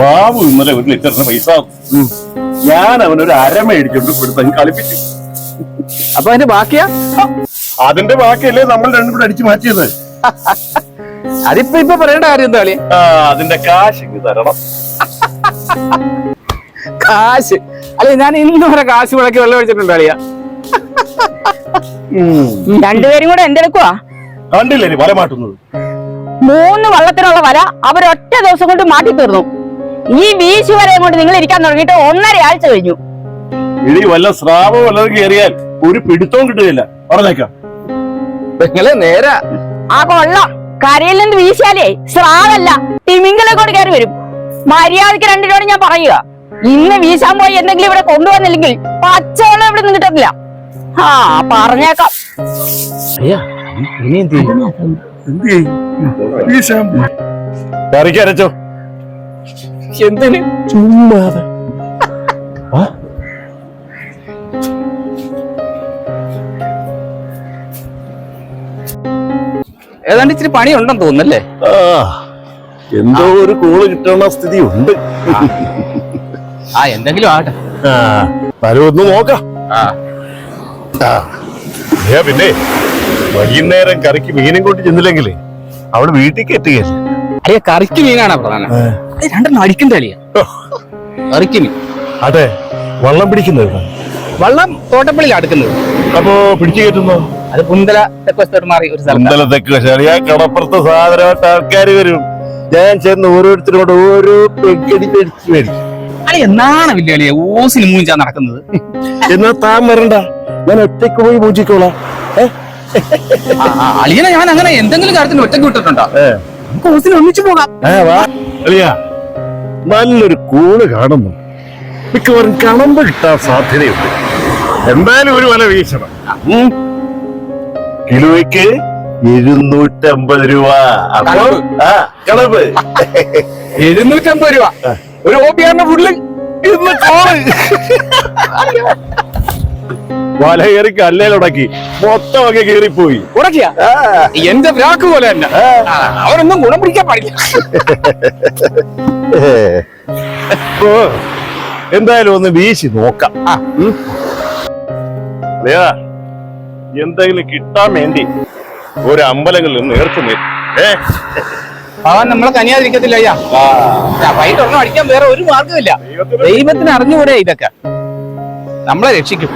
ബാബു ഇന്നലെ ഒരു ലിറ്ററിന് പൈസ ഞാൻ അവനൊരു അര മേടിച്ചോണ്ട് കൊടുത്തങ്ങ് കളിപ്പിച്ചു. അപ്പൊ അതിന്റെ ബാക്കിയാ? അതിന്റെ ബാക്കിയല്ലേ നമ്മൾ രണ്ടും കൂടെ അടിച്ചു മാറ്റിയത്. അതിപ്പോ ഇപ്പൊ പറയേണ്ട കാര്യം എന്താ അതിന്റെ കാശ് തരണം. കാശ്. അല്ലെ ഞാൻ ഇന്ന് വരെ കാശ് മുടക്കി വെള്ളം ഒഴിച്ചിട്ടുണ്ട് അളിയ. രണ്ടുപേരും കൂടെ എന്തെടുക്കുവാ? കണ്ടില്ലേ നീ വല മാട്ടുന്നത്? മൂന്ന് വള്ളത്തിനുള്ള വല അവരൊറ്റ ദിവസം കൊണ്ട് മാറ്റി തീർന്നു. ഈ വീശു വരയും കൊണ്ട് നിങ്ങൾ ഇരിക്കാൻ തുടങ്ങിയിട്ട് ഒന്നര ആഴ്ച കഴിഞ്ഞു. ഇനി വല്ല സ്രാവോ വല്ലതും കയറിയാൽ ഒരു പിടുത്തവും കിട്ടുകയില്ല. പറഞ്ഞേക്കാം. നിങ്ങൾ നേരാ. ആ കൊള്ളാം. കരയിൽ നിന്ന് വീശിയാലേ സ്രാവല്ല. തിമിംഗലെ കൊണ്ട് കയറി വരും. മര്യാദയ്ക്ക് രണ്ടിനോട് ഞാൻ പറയുക. ഇന്ന് വീശാൻ പോയി എന്തെങ്കിലും ഇവിടെ കൊണ്ടുവന്നില്ലെങ്കിൽ പച്ചവെള്ളം ഇവിടെ നിന്ന് കിട്ടത്തില്ല. ആ പറഞ്ഞേക്കാം. അയ്യാ ഇനി എന്ത് ചെയ്യും കറിക്ക് അരച്ചോ എന്തിന്? ചുമ്മാതെ. ഏതാണ്ട് ഇച്ചിരി പണി ഉണ്ടെന്ന് തോന്നല്ലേ ആ എന്തോ ഒരു കോൾ കിട്ടണ സ്ഥിതി ഉണ്ട് ആ എന്തെങ്കിലും ആട്ടെ ആ പലവൊന്ന് നോക്കാം. പിന്നെ. വൈകുന്നേരം കറിക്ക് മീനും കൊണ്ട് ചെന്നില്ലെങ്കിലേ അവൾ വീട്ടിൽ എത്തുകയല്ലേ അയ്യ കറിക്ക് മീനാണ് പ്രധാനം. രണ്ടെണ്ണം അടിക്കണ്ട കളിയാ കറിക്ക് മീൻ. അതെ വള്ളം പിടിക്കുന്നത്. വള്ളം തോട്ടപ്പള്ളിയിൽ അടുക്കുന്നത്. അപ്പോ പിടിച്ചു കയറ്റുന്നോ. അത് പുന്തല തെക്കോസ്തോട്ട് മാറി ഒരു പുന്തല ഇന്നലത്തേക്ക് ശരിയാ കടപ്പുറത്ത് സാധനമായിട്ട് ആൾക്കാർ വരും. ഞാൻ ചെന്ന് ഓരോരുത്തരോട് ഓരോ പെക്കടി മേടിച്ച് മേടിക്കും അളിയ നാണമില്ല അളിയ ഓസിന് മൂഞ്ചാ നടക്കുന്നത്? എന്നാ താൻ വരണ്ട. ഞാൻ ഒറ്റയ്ക്ക് പോയി പൂജിക്കോളാം ഏ? അളിയനെ ഞാൻ അങ്ങനെ എന്തെങ്കിലും കാര്യത്തിന് ഒറ്റ വിട്ടിട്ടുണ്ടോ? ഏ. നമുക്ക് ഓസിന് ഒന്നിച്ചു പോകാം. ഏ, അളിയാ നല്ലൊരു കൂണ് കാണുന്നു. മിക്കവാറും കണമ്പ് കിട്ടാൻ സാധ്യതയുണ്ട്. എന്തായാലും ഒരു വല വീശണം. ഉം. കിലോയ്ക്ക് എഴുന്നൂറ്റമ്പത് രൂപ. എഴുന്നൂറ്റമ്പത് രൂപ. ഒരു ഓബിയാറിന്റെ ഫുള്ള് ഇന്ന് കോൾ വല കയറി കല്ലേലുടക്കി മൊത്തം ഒക്കെ കീറിപ്പോയി. ഉടക്കിയ? എന്റെ ബ്രാക്ക് പോലെ തന്നെ. അവരൊന്നും ഗുണം പിടിക്കാൻ പാടില്ല. ഓ എന്തായാലും ഒന്ന് വീശി നോക്കാം. എന്തെങ്കിലും കിട്ടാൻ വേണ്ടി ഒരു അമ്പലങ്ങളിൽ നേർക്കുന്നു ഏ. നമ്മളെ കനിയാതിരിക്കത്തില്ല അയ്യാ. വൈകിട്ട് ഒന്നും അടിക്കാൻ വേറെ ഒരു മാർഗമില്ല ദൈവത്തിന് അറിഞ്ഞുകൂടെ ഇതൊക്കെ. നമ്മളെ രക്ഷിക്കും.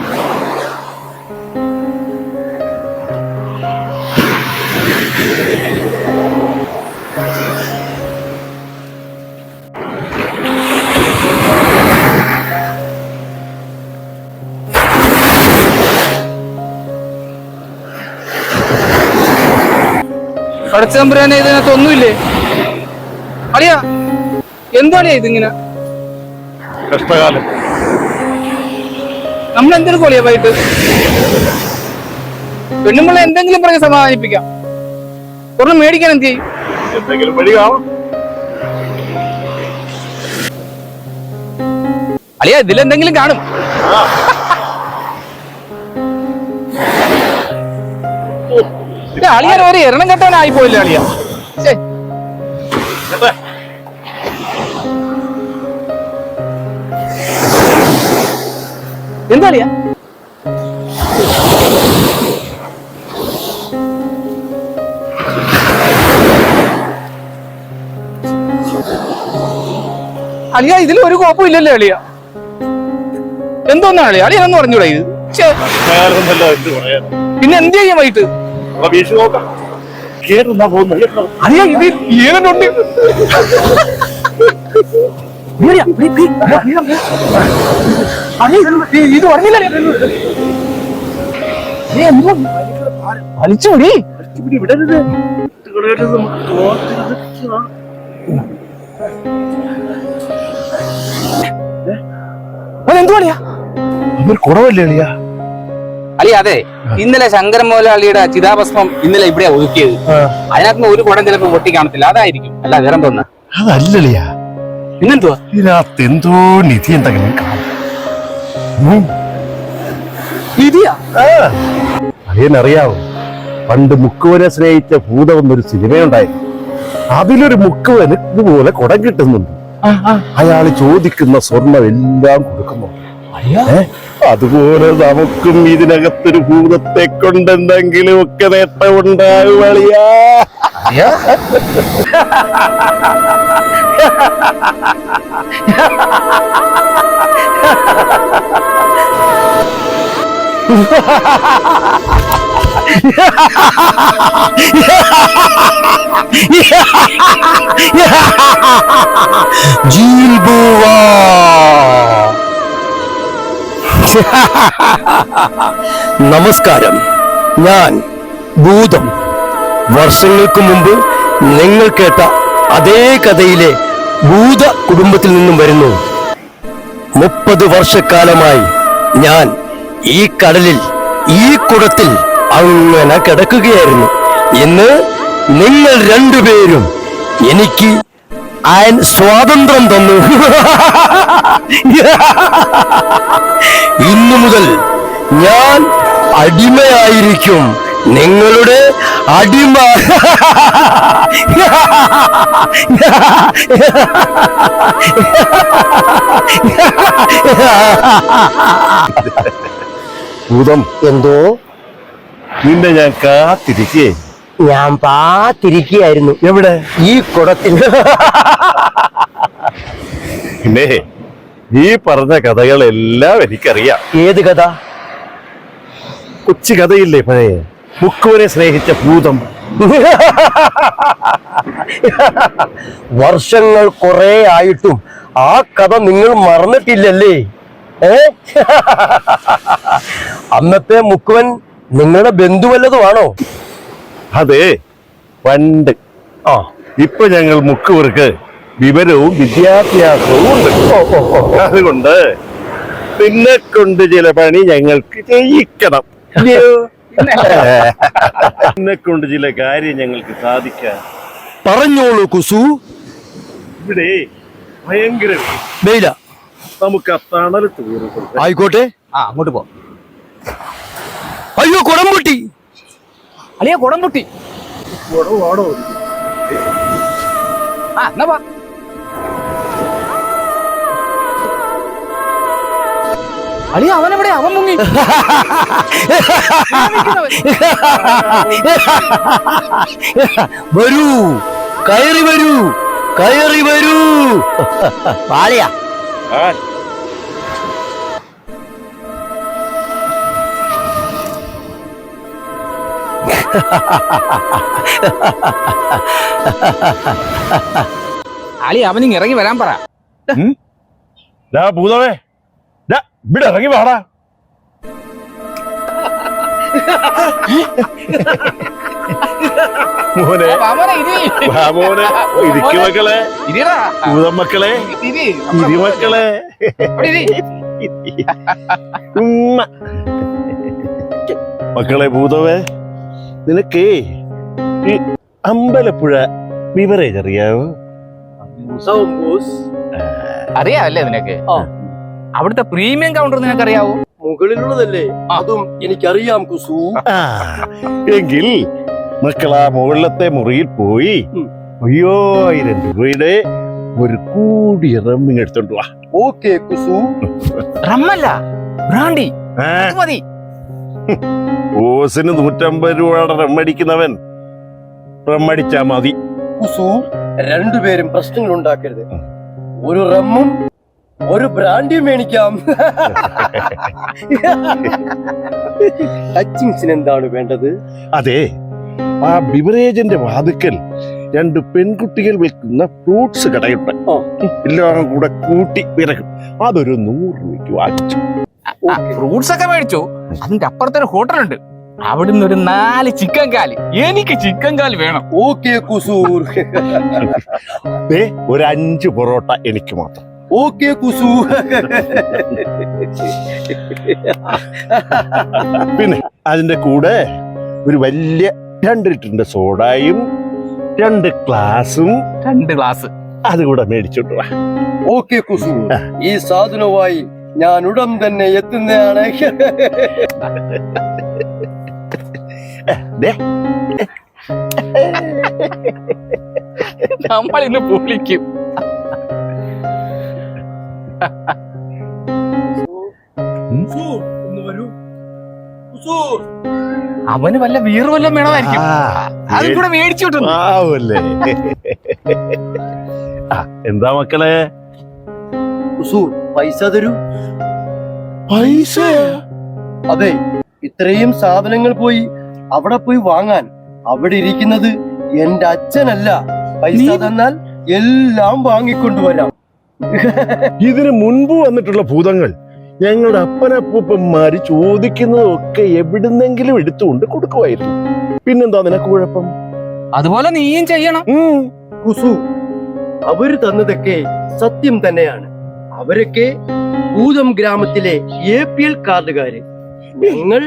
പടച്ചതമ്പുരാനെ ഇതിനകത്ത് ഒന്നുമില്ലേ? അറിയാ എന്താളിയാ ഇതിങ്ങനെ? കഷ്ടകാലം. നമ്മൾ എന്തെടുക്കോളിയാ വൈകിട്ട്? പെണ്ണുങ്ങളെ എന്തെങ്കിലും പറഞ്ഞ് സമാധാനിപ്പിക്കാം. ഒരെണ്ണം മേടിക്കാൻ എന്ത് ചെയ്യും? എന്തെങ്കിലും വഴി കാണും അളിയാ ഇതിലെന്തെങ്കിലും കാണും. അളിയൻ ഒരു എണ്ണം കെട്ടവനായി പോയില്ല അളിയ? എന്താ അളിയ? അളിയ ഇതിൽ ഒരു കുഴപ്പം ഇല്ലല്ലോ അളിയ. എന്തോന്നാണ് അളിയ? അളിയനൊന്നും പറഞ്ഞൂടാ ഇത്. പിന്നെ എന്ത് ചെയ്യാൻ വൈകിട്ട്? അപ്പൊ വീശി നോക്കാം. കേറുന്നാ പോകുന്നു അറിയാ ഇത് ഏനുണ്ട് ഇത് പറഞ്ഞില്ല വലിച്ചോടി വിടരുത്. തോറ്റരുത്. അതെന്തുവാടിയാ അതൊരു കുറവല്ലേ അളിയാ? അളിയ അതെ. ഇന്നലെ ശങ്കരൻ മുതലാളിയുടെ ചിതാഭസ്മം ഇന്നലെ ഇവിടെ ഒതുക്കിയത്. അതിനകത്ത് ഒരു കുടം ചിലപ്പോ പൊട്ടി കാണത്തില്ല അതായിരിക്കും. അല്ല വേറെ തോന്നുന്ന അതല്ലളിയാ പിന്നെന്തുവാ? ഇതിനകത്ത് എന്തോ നിധി എന്തെങ്കിലും കാണും. ഇടിയാ പണ്ട് മുക്കുവനെ സ്നേഹിച്ച ഭൂതം എന്നൊരു സിനിമയുണ്ടായിരുന്നു. അതിലൊരു മുക്കുവന് ഇതുപോലെ കുടം കിട്ടുന്നുണ്ട്. അയാൾ ചോദിക്കുന്ന സ്വർണം എല്ലാം കൊടുക്കുന്നു? അതുപോലെ നമുക്കും ഇതിനകത്തൊരു ഭൂതത്തെ കൊണ്ടെന്തെങ്കിലും ഒക്കെ നേട്ടമുണ്ടാകും ജീൽ ജീൽബൂവാ നമസ്കാരം. ഞാൻ ഭൂതം. വർഷങ്ങൾക്ക് മുമ്പ് നിങ്ങൾ കേട്ട അതേ കഥയിലെ ഭൂത കുടുംബത്തിൽ നിന്നും വരുന്നു. മുപ്പത് വർഷക്കാലമായി ഞാൻ ഈ കടലിൽ ഈ കുടത്തിൽ അങ്ങനെ കിടക്കുകയായിരുന്നു. ഇന്ന് നിങ്ങൾ രണ്ടുപേരും എനിക്ക് അയൻ സ്വാതന്ത്ര്യം തന്നു. ഇന്നു മുതൽ ഞാൻ അടിമയായിരിക്കും. നിങ്ങളുടെ അടിമ. ഭൂതം. എന്തോ? നിന്നെ ഞാൻ കാത്തിരിക്കേ. ഞാൻ പാത്തിരിക്കുകയായിരുന്നു. എവിടെ? ഈ കുടത്തിൽ. പിന്നെ ഈ പറഞ്ഞ കഥകളെല്ലാം എനിക്കറിയാം. ഏത് കഥ? കൊച്ചു കഥയില്ലേ പഴയ? മുക്കുവനെ സ്നേഹിച്ച ഭൂതം. വർഷങ്ങൾ കുറെ ആയിട്ടും ആ കഥ നിങ്ങൾ മറന്നിട്ടില്ലല്ലേ? ഏ? അന്നത്തെ മുക്കുവൻ നിങ്ങളുടെ ബന്ധു വല്ലതുമാണോ അതെ പണ്ട്. ആ. ഇപ്പൊ ഞങ്ങൾ മുക്കുവർക്ക് വിവരവും വിദ്യാഭ്യാസവും ഉണ്ട്. അതുകൊണ്ട് പിന്നെ കൊണ്ട് ചില പണി ഞങ്ങൾക്ക് ചെയ്യിക്കണം. പിന്നെ കൊണ്ട് ചില കാര്യം ഞങ്ങൾക്ക് സാധിക്കാം. പറഞ്ഞോളൂ കുസു. ഇവിടെ ഭയങ്കര വെയില. നമുക്ക് ആ തണലത്ത് ആയിക്കോട്ടെ. ആ അങ്ങോട്ട് പോ. അയ്യോ കുടം പൊട്ടി അളിയ കുടം പൊട്ടി. ആ എന്നാ വാ. അളിയ അവനെവിടെ? അവൻ മുങ്ങി. വരൂ. കയറി വരൂ. കയറി വരൂ. പാളിയ. അളി അവനിങ് ഇറങ്ങി വരാൻ പറ. ഭൂതമേ ദാ ഇവിടെ ഇറങ്ങി വാടാ. മോനെ. മോനെ, ഇരിക്കു മക്കളെ. ഭൂതവേ ഭൂതം മക്കളെ. ഇരി. ഇരി മക്കളെ. അവിടെ ഇരി. ഉമ്മ. മക്കളെ ഭൂതമേ നിനക്കേ ഈ അമ്പലപ്പുഴ ബിവറേജ് അറിയാവോ? അറിയാവല്ലേ നിനക്ക്? അവിടുത്തെ പ്രീമിയം കൗണ്ടർ നിനക്ക് അറിയാവോ മുകളിലുള്ളതല്ലേ അതും എനിക്കറിയാം കുസു. എങ്കിൽ മക്കളാ മുകളിലത്തെ മുറിയിൽ പോയി അയ്യോയിരം രൂപയുടെ ഒരു കൂടിയ റമ്മിങ് എടുത്തോണ്ട് വാ. ഓക്കെ കുസു. റമ്മല്ല ബ്രാണ്ടി. മതി. ഓസിന് നൂറ്റമ്പത് രൂപയുടെ റമ്മടിക്കുന്നവൻ റമ്മടിച്ചാ മതി. രണ്ടുപേരും പ്രശ്നങ്ങൾ ഉണ്ടാക്കരുത്. ഒരു റമ്മും ഒരു ബ്രാൻഡിയും മേടിക്കാം. ടച്ചിങ്സിന് എന്താണ് വേണ്ടത്? അതെ ആ ബിവറേജിന്റെ വാതുക്കൽ രണ്ട് പെൺകുട്ടികൾ വിൽക്കുന്ന ഫ്രൂട്ട്സ് കടയുണ്ട്. എല്ലാവരും എല്ലാം കൂടെ കൂട്ടി വിറകും. അതൊരു നൂറ് രൂപയ്ക്ക് വാങ്ങിച്ചു. ഫ്രൂട്ട്സ് ഒക്കെ മേടിച്ചു. അതിന്റെ അപ്പുറത്തൊരു ഹോട്ടലുണ്ട്. അവിടുന്ന് ഒരു നാല് ചിക്കൻ കാൽ. എനിക്ക് ചിക്കൻ കാൽ വേണം. ഓക്കെ കുസൂർ. ഒരു അഞ്ച് പൊറോട്ട എനിക്ക് മാത്രം. ഓക്കെ കുസു പിന്നെ അതിന്റെ കൂടെ ഒരു വലിയ രണ്ട് ലിറ്ററിന്റെ സോഡയും രണ്ട് ഗ്ലാസും രണ്ട് ഗ്ലാസ് അതുകൂടെ മേടിച്ചോണ്ട് വാ. ഓക്കെ കുസു. ഈ സാധനവുമായി ഞാൻ ഉടൻ തന്നെ എത്തുന്നതാണ്. ദേ. നമ്മൾ ഇന്ന് പൊളിക്കും അവന് വല്ല വീറ് വല്ലതും വേണമായിരിക്കും അത് കൂടെ മേടിച്ചു വിട്ടു. എന്താ മക്കളെ? പൈസ തരൂ. പൈസ? അതെ ഇത്രയും സാധനങ്ങൾ പോയി അവിടെ പോയി വാങ്ങാൻ. അവിടെ ഇരിക്കുന്നത് എന്റെ അച്ഛനല്ല. പൈസ തന്നാൽ എല്ലാം വാങ്ങിക്കൊണ്ടുവരാം. ഇതിന് മുൻപ് വന്നിട്ടുള്ള ഭൂതങ്ങൾ. ഞങ്ങളുടെ അപ്പനപ്പൂപ്പന്മാര് ചോദിക്കുന്നതൊക്കെ എവിടുന്നെങ്കിലും എടുത്തുകൊണ്ട് കൊടുക്കുമായിരുന്നു. പിന്നെന്താ നിനക്ക് കുഴപ്പം? അതുപോലെ നീയും ചെയ്യണം. കുസു അവർ തന്നതൊക്കെ സത്യം തന്നെയാണ്. അവരൊക്കെ ഭൂതം ഗ്രാമത്തിലെ എ പി എൽ കാർഡുകാര്. ഞങ്ങൾ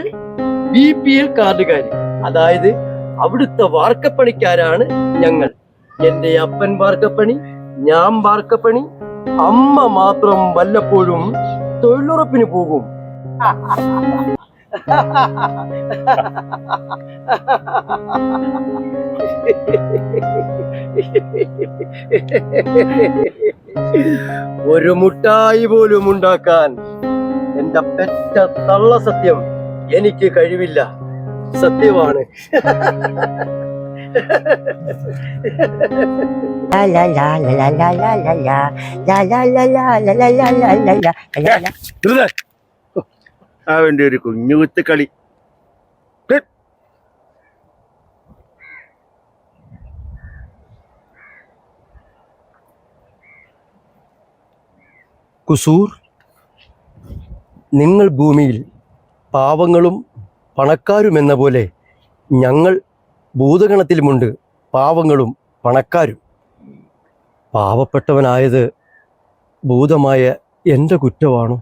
ബി പി എൽ കാർഡുകാര്. അതായത് അവിടുത്തെ വാർക്കപ്പണിക്കാരാണ് ഞങ്ങൾ. എന്റെ അപ്പൻ വാർക്കപ്പണി ഞാൻ വാർക്കപ്പണി അമ്മ മാത്രം വല്ലപ്പോഴും തൊഴിലുറപ്പിന് പോകും. ഒരു മുട്ടായി പോലും ഉണ്ടാക്കാൻ എന്റെ പെറ്റ തള്ള സത്യം എനിക്ക് കഴിവില്ല. സത്യമാണ്. അവന്റെ ഒരു കുഞ്ഞുകുത്ത് കളി ഹ്. കുസൂർ നിങ്ങൾ ഭൂമിയിൽ പാവങ്ങളും പണക്കാരുമെന്ന പോലെ ഞങ്ങൾ ഭൂതഗണത്തിലുമുണ്ട് പാവങ്ങളും പണക്കാരും. പാവപ്പെട്ടവനായത് ഭൂതമായ എന്റെ കുറ്റമാണോ?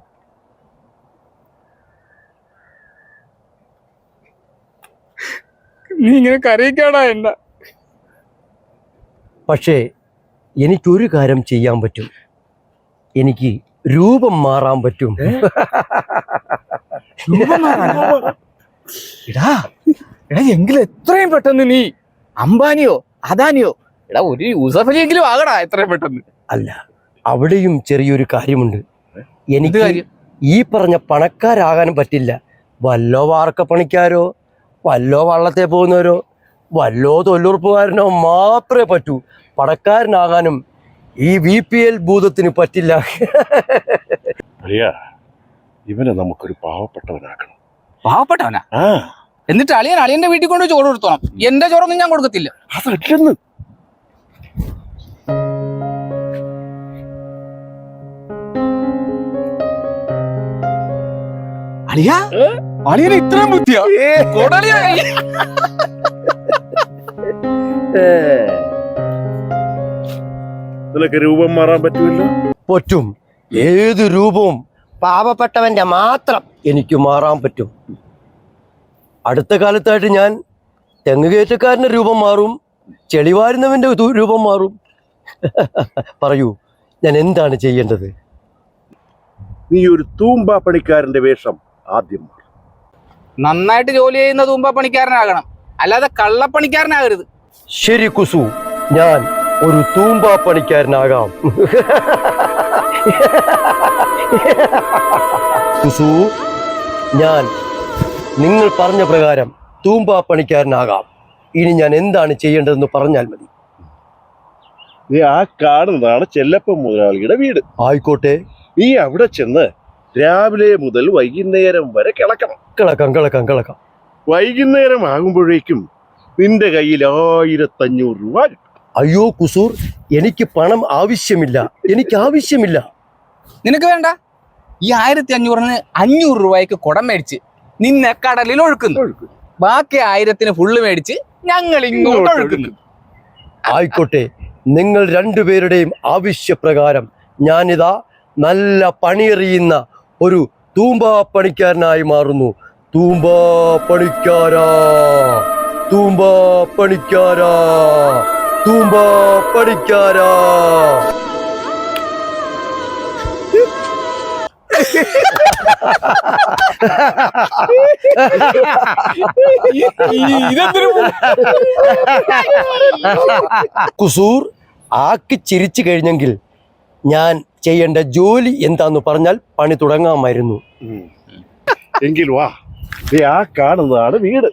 നീ ഇങ്ങനെ കരയിക്കാടാ എന്ന. പക്ഷേ എനിക്കൊരു കാര്യം ചെയ്യാൻ പറ്റും. എനിക്ക് രൂപം മാറാൻ പറ്റും. എടാ എടാ എങ്കിലും എത്രയും പെട്ടെന്ന് നീ അംബാനിയോ അദാനിയോ എടാ ഒരു യൂസഫലിയെങ്കിലും ആകടാ എത്രയും പെട്ടെന്ന്. അല്ല അവിടെയും ചെറിയൊരു കാര്യമുണ്ട്. എനിക്ക് ഈ പറഞ്ഞ പണക്കാരാകാനും പറ്റില്ല. വല്ലോ വാർക്ക പണിക്കാരോ വല്ലോ വള്ളത്തെ പോകുന്നവരോ വല്ലോ തൊല്ലുറപ്പുകാരനോ മാത്രമേ പറ്റൂ. പണക്കാരനാകാനും ഈ വി പി എൽ ഭൂതത്തിന് പറ്റില്ല. ഇവനെ നമുക്കൊരു പാവപ്പെട്ടവനാക്കണം. പാവപ്പെട്ടവനാ? ആ. എന്നിട്ട് അളിയൻ അളിയന്റെ വീട്ടിൽ കൊണ്ട് ചോറ് കൊടുത്തോണം. എന്റെ ചോറൊന്നും ഞാൻ കൊടുക്കത്തില്ല. അതല്ലെന്ന് അളിയാ അളിയന് ഇത്രയും ബുദ്ധിയാ? കൊടളിയാ. കൈ. നിനക്ക് രൂപം മാറാൻ പറ്റുമല്ലോ പറ്റും. ഏത് രൂപവും പാവപ്പെട്ടവന്റെ മാത്രം എനിക്ക് മാറാൻ പറ്റും. അടുത്ത കാലത്തായിട്ട് ഞാൻ തെങ്ങുകയറ്റക്കാരന്റെ രൂപം മാറും ചെളിവാരുന്നവന്റെ രൂപം മാറും. പറയൂ ഞാൻ എന്താണ് ചെയ്യേണ്ടത്? നീ ഒരു തൂമ്പാ പണിക്കാരന്റെ വേഷം ആദ്യം നന്നായിട്ട് ജോലി ചെയ്യുന്ന തൂമ്പ പണിക്കാരനാകണം. അല്ലാതെ കള്ളപ്പണിക്കാരനാകരുത്. ശരി കുസു ഞാൻ ഒരു തൂമ്പാ പണിക്കാരനാകാം. കുസു ഞാൻ നിങ്ങൾ പറഞ്ഞ പ്രകാരം തൂമ്പാ പണിക്കാരനാകാം. ഇനി ഞാൻ എന്താണ് ചെയ്യേണ്ടതെന്ന് പറഞ്ഞാൽ മതി. നീ ആ കാണുന്നതാണ് ചെല്ലപ്പൻ മുതലാളിയുടെ വീട്. ആയിക്കോട്ടെ. നീ അവിടെ ചെന്ന് രാവിലെ മുതൽ വൈകുന്നേരം വരെ കിളക്കണം. കിളക്കാം കിളക്കാം കിളക്കാം. വൈകുന്നേരം ആകുമ്പോഴേക്കും നിന്റെ കയ്യിൽ ആയിരത്തഞ്ഞൂറ് രൂപ അയ്യോ കുസൂർ എനിക്ക് പണം ആവശ്യമില്ല. എനിക്ക് ആവശ്യമില്ല. നിനക്ക് വേണ്ട. ഈ ആയിരത്തി അഞ്ഞൂറിന് അഞ്ഞൂറ് രൂപയ്ക്ക് കുടം മേടിച്ച് നിന്നെ കടലിൽ ഒഴുക്കുന്നു. ബാക്കി ആയിരത്തിന് ഫുള്ള് മേടിച്ച് ഞങ്ങൾ ഇങ്ങോട്ട് ഒഴുക്കുന്നു. ആയിക്കോട്ടെ നിങ്ങൾ രണ്ടുപേരുടെയും ആവശ്യപ്രകാരം ഞാനിതാ നല്ല പണിയെറിയുന്ന ഒരു തൂമ്പാ പണിക്കാരനായി മാറുന്നു. തൂമ്പാ പണിക്കാരാ തൂമ്പാ പണിക്കാരാ തൂമ്പാ പണിക്കാരാ കുസൂർ ആക്കി ചിരിച്ചു കഴിഞ്ഞെങ്കിൽ ഞാൻ ചെയ്യേണ്ട ജോലി എന്താന്ന് പറഞ്ഞാൽ പണി തുടങ്ങാമായിരുന്നു. എങ്കിൽ വാ. ദേ ആ കാണുന്നതാണ് വീട്.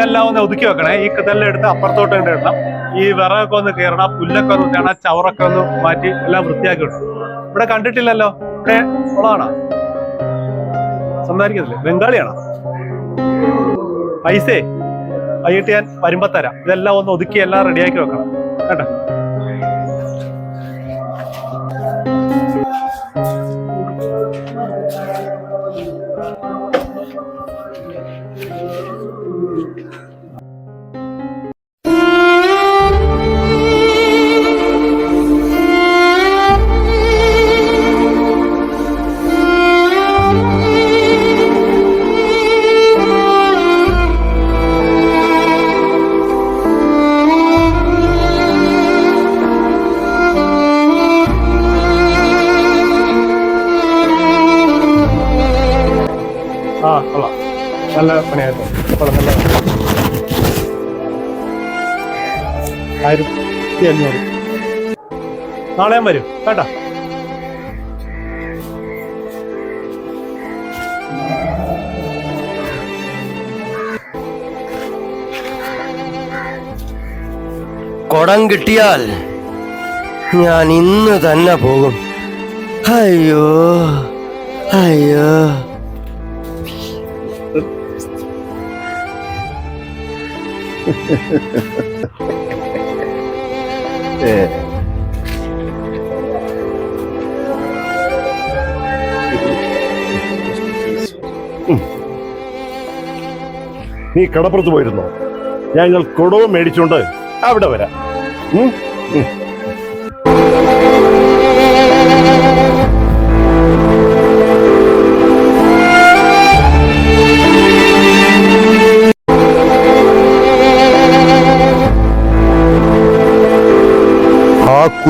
ഇതെല്ലാം ഒന്ന് ഒതുക്കി വെക്കണേ. ഈ ഇതെല്ലാം എടുത്ത് അപ്പുറത്തോട്ട് കൊണ്ട് ഇടണം. ഈ വിറകൊക്കെ ഒന്ന് കയറണം പുല്ലൊക്കെ ഒന്ന് കയറണം ചവറൊക്കെ ഒന്ന് മാറ്റി എല്ലാം വൃത്തിയാക്കി ഇടണം. ഇവിടെ കണ്ടിട്ടില്ലല്ലോ. ഇവിടെ ഉള്ളതാണോ? സംസാരിക്കുന്നില്ലേ ബംഗാളിയാണോ? പൈസേ വൈകിട്ട് ഞാൻ വരുമ്പോ തരാം ഇതെല്ലാം ഒന്ന് ഒതുക്കി എല്ലാം റെഡിയാക്കി വെക്കണം. കേട്ടോ? ആ കൊള്ളാം. നല്ല പണിയായിരുന്നു. നല്ല ആയിരത്തി അഞ്ഞൂറ്. വരും. കേട്ടോ? കൊടം കിട്ടിയാൽ ഞാൻ ഇന്ന് തന്നെ പോകും. അയ്യോ അയ്യോ. നീ കടപ്പുറത്ത് പോയിരുന്നോ? ഞങ്ങൾ കുടവും മേടിച്ചുകൊണ്ട് അവിടെ വരാം.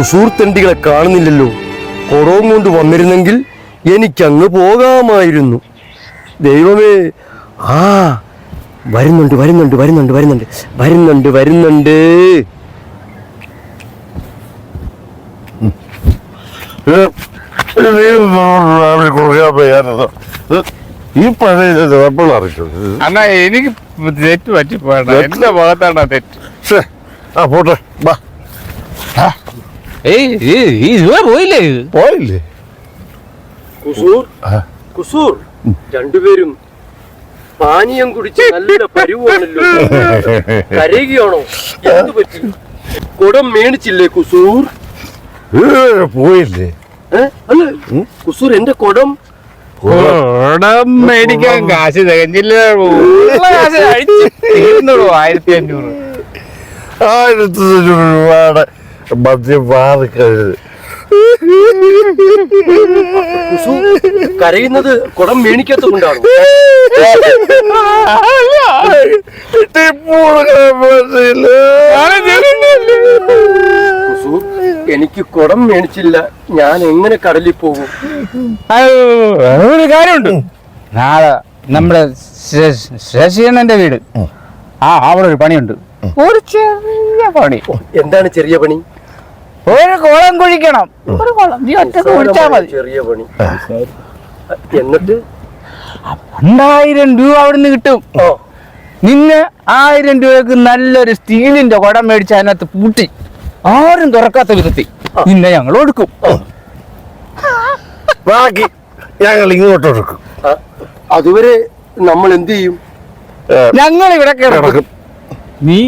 ഉം? ഉം. കുസൂർ തെണ്ടികളെ കാണുന്നില്ലല്ലോ. കുറവും കൊണ്ട് വന്നിരുന്നെങ്കിൽ എനിക്കങ്ങ് പോകാമായിരുന്നു. ദൈവമേ ആ വരുന്നുണ്ട് വരുന്നുണ്ട് വരുന്നുണ്ട് വരുന്നുണ്ട് വരുന്നുണ്ട് വരുന്നുണ്ട്. ഈ പഴയ അറിയിച്ചത് എനിക്ക് തെറ്റ് പറ്റിപ്പോയണ്ട എന്റെ ഭാഗത്താണ് തെറ്റ്. ആ പോട്ടെ ബാ. പോയില്ലേ? പോയില്ലേ? കുസൂർ. കുസൂർ രണ്ടുപേരും പാനീയം കുടിച്ച് നല്ല പരുവാണല്ലോ. കരയുകയാണോ? എന്തു പറ്റി? കുടം മേടിച്ചില്ലേ കുസൂർ? ഏ, പോയില്ലേ? അല്ല കുസൂർ എന്റെ കുടം? കുടം മേടിക്കാൻ കാശ് തികഞ്ഞില്ല. ആയിരത്തി അഞ്ഞൂറ്. ആയിരത്തി അഞ്ഞൂറ് രൂപയുടെ കരയുന്നത് കുടം മേണിക്കത്ത് കൊണ്ടാണ് എനിക്ക് കുടം മേണിച്ചില്ല. ഞാൻ എങ്ങനെ കടലിൽ പോകും? ഒരു കാര്യമുണ്ട് നാളെ നമ്മുടെ ശശിയണ്ണന്റെ വീട്. ആ അവിടെ ഒരു പണിയുണ്ട്. ഒരു ചെറിയ പണി. എന്താണ് ചെറിയ പണി? ഒരു കുളം കുഴിക്കണം. ഒരു കുളം. നീ ഒറ്റയ്ക്ക് കുഴിച്ചാ മതി. ചെറിയ പണി. എന്നിട്ട്? രണ്ടായിരം രൂപ അവിടുന്ന് കിട്ടും. നിന്നെ ആയിരം രൂപക്ക് നല്ലൊരു സ്റ്റീലിന്റെ കുടം മേടിച്ച് അതിനകത്ത് പൂട്ടി. ആരും തുറക്കാത്ത വിധത്തിൽ നിന്നെ ഞങ്ങൾ കൊടുക്കും ബാക്കി ഞങ്ങൾ ഇങ്ങോട്ട് എടുക്കും അതുവരെ നമ്മൾ എന്ത് ചെയ്യും? ഞങ്ങൾ ഇവിടെ കിടക്കും. കിടക്കും. നീ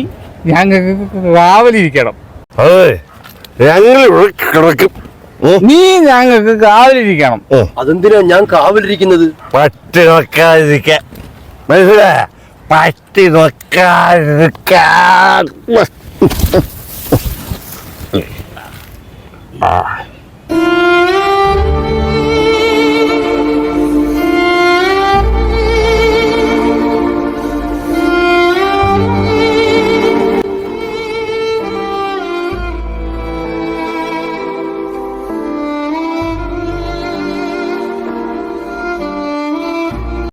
ഞങ്ങൾക്ക് കാവലിരിക്കണം. അതെ. ഞങ്ങൾ കിടക്കും. നീ ഞങ്ങൾക്ക് കാവലിരിക്കണം. അതെന്തിനാ ഞാൻ കാവലിരിക്കുന്നത്? പട്ടി നോക്കാതിരിക്കാൻ. മനസ്സിലായ? പട്ടി നോക്കാതിരിക്കാൻ. ആ.